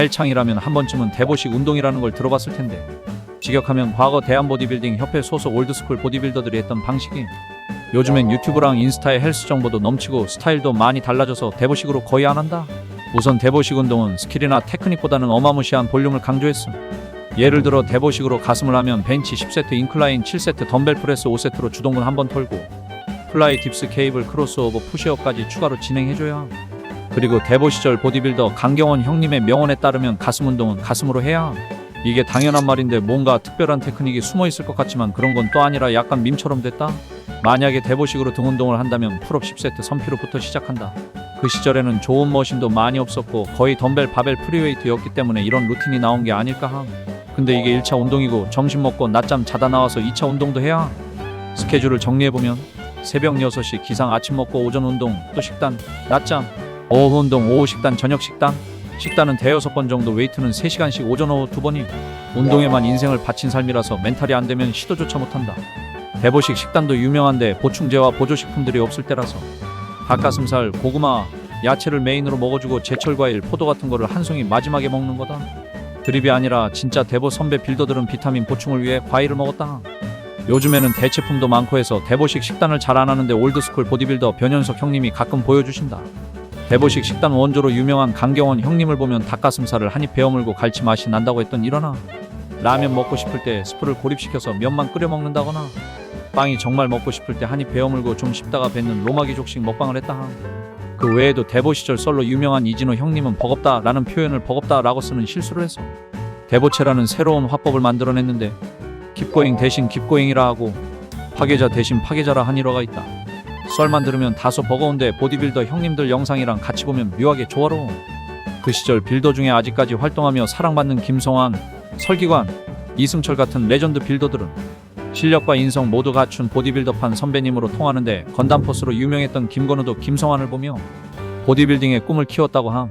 헬창이라면 한 번쯤은 대보식 운동이라는 걸 들어봤을 텐데 직역하면 과거 대한보디빌딩 협회 소속 올드스쿨 보디빌더들이 했던 방식이 요즘엔 유튜브랑 인스타에 헬스 정보도 넘치고 스타일도 많이 달라져서 대보식으로 거의 안 한다. 우선 대보식 운동은 스킬이나 테크닉보다는 어마무시한 볼륨을 강조했음. 예를 들어 대보식으로 가슴을 하면 벤치 10세트, 인클라인 7세트, 덤벨 프레스 5세트로 주동근 한 번 털고 플라이 딥스 케이블 크로스오버 푸시업까지 추가로 진행해줘야 함. 그리고 대보 시절 보디빌더 강경원 형님의 명언에 따르면 가슴 운동은 가슴으로 해야 함. 이게 당연한 말인데 뭔가 특별한 테크닉이 숨어 있을 것 같지만 그런 건 또 아니라 약간 밈처럼 됐다. 만약에 대보식으로 등 운동을 한다면 풀업 10세트 선피로부터 시작한다. 그 시절에는 좋은 머신도 많이 없었고 거의 덤벨 바벨 프리웨이트였기 때문에 이런 루틴이 나온 게 아닐까 함. 근데 이게 1차 운동이고 점심 먹고 낮잠 자다 나와서 2차 운동도 해야 함. 스케줄을 정리해보면 새벽 6시 기상 아침 먹고 오전 운동 또 식단 낮잠 오후 운동 오후 식단 저녁 식단. 식단은 대여섯 번 정도 웨이트는 3시간씩 오전 오후 두 번이. 운동에만 인생을 바친 삶이라서 멘탈이 안 되면 시도조차 못한다. 대보식 식단도 유명한데 보충제와 보조식품들이 없을 때라서. 닭가슴살 고구마 야채를 메인으로 먹어주고 제철 과일 포도 같은 거를 한 송이 마지막에 먹는 거다. 드립이 아니라 진짜 대보 선배 빌더들은 비타민 보충을 위해 과일을 먹었다. 요즘에는 대체품도 많고 해서 대보식 식단을 잘 안 하는데 올드스쿨 보디빌더 변현석 형님이 가끔 보여주신다. 대보식 식단 원조로 유명한 강경원 형님을 보면 닭가슴살을 한입 베어물고 갈치 맛이 난다고 했던 일어나 라면 먹고 싶을 때 스프를 고립시켜서 면만 끓여 먹는다거나 빵이 정말 먹고 싶을 때 한입 베어물고 좀 씹다가 뱉는 로마기족식 먹방을 했다. 그 외에도 대보 시절 썰로 유명한 이진호 형님은 버겁다라는 표현을 버겁다라고 쓰는 실수를 해서 대보체라는 새로운 화법을 만들어냈는데 킵고잉 대신 킵고잉이라 하고 파괴자 대신 파괴자라 한 일화가 있다. 썰만 들으면 다소 버거운데 보디빌더 형님들 영상이랑 같이 보면 묘하게 조화로워. 그 시절 빌더 중에 아직까지 활동하며 사랑받는 김성환, 설기관, 이승철 같은 레전드 빌더들은 실력과 인성 모두 갖춘 보디빌더판 선배님으로 통하는데 건담 포스로 유명했던 김건우도 김성환을 보며 보디빌딩의 꿈을 키웠다고 함.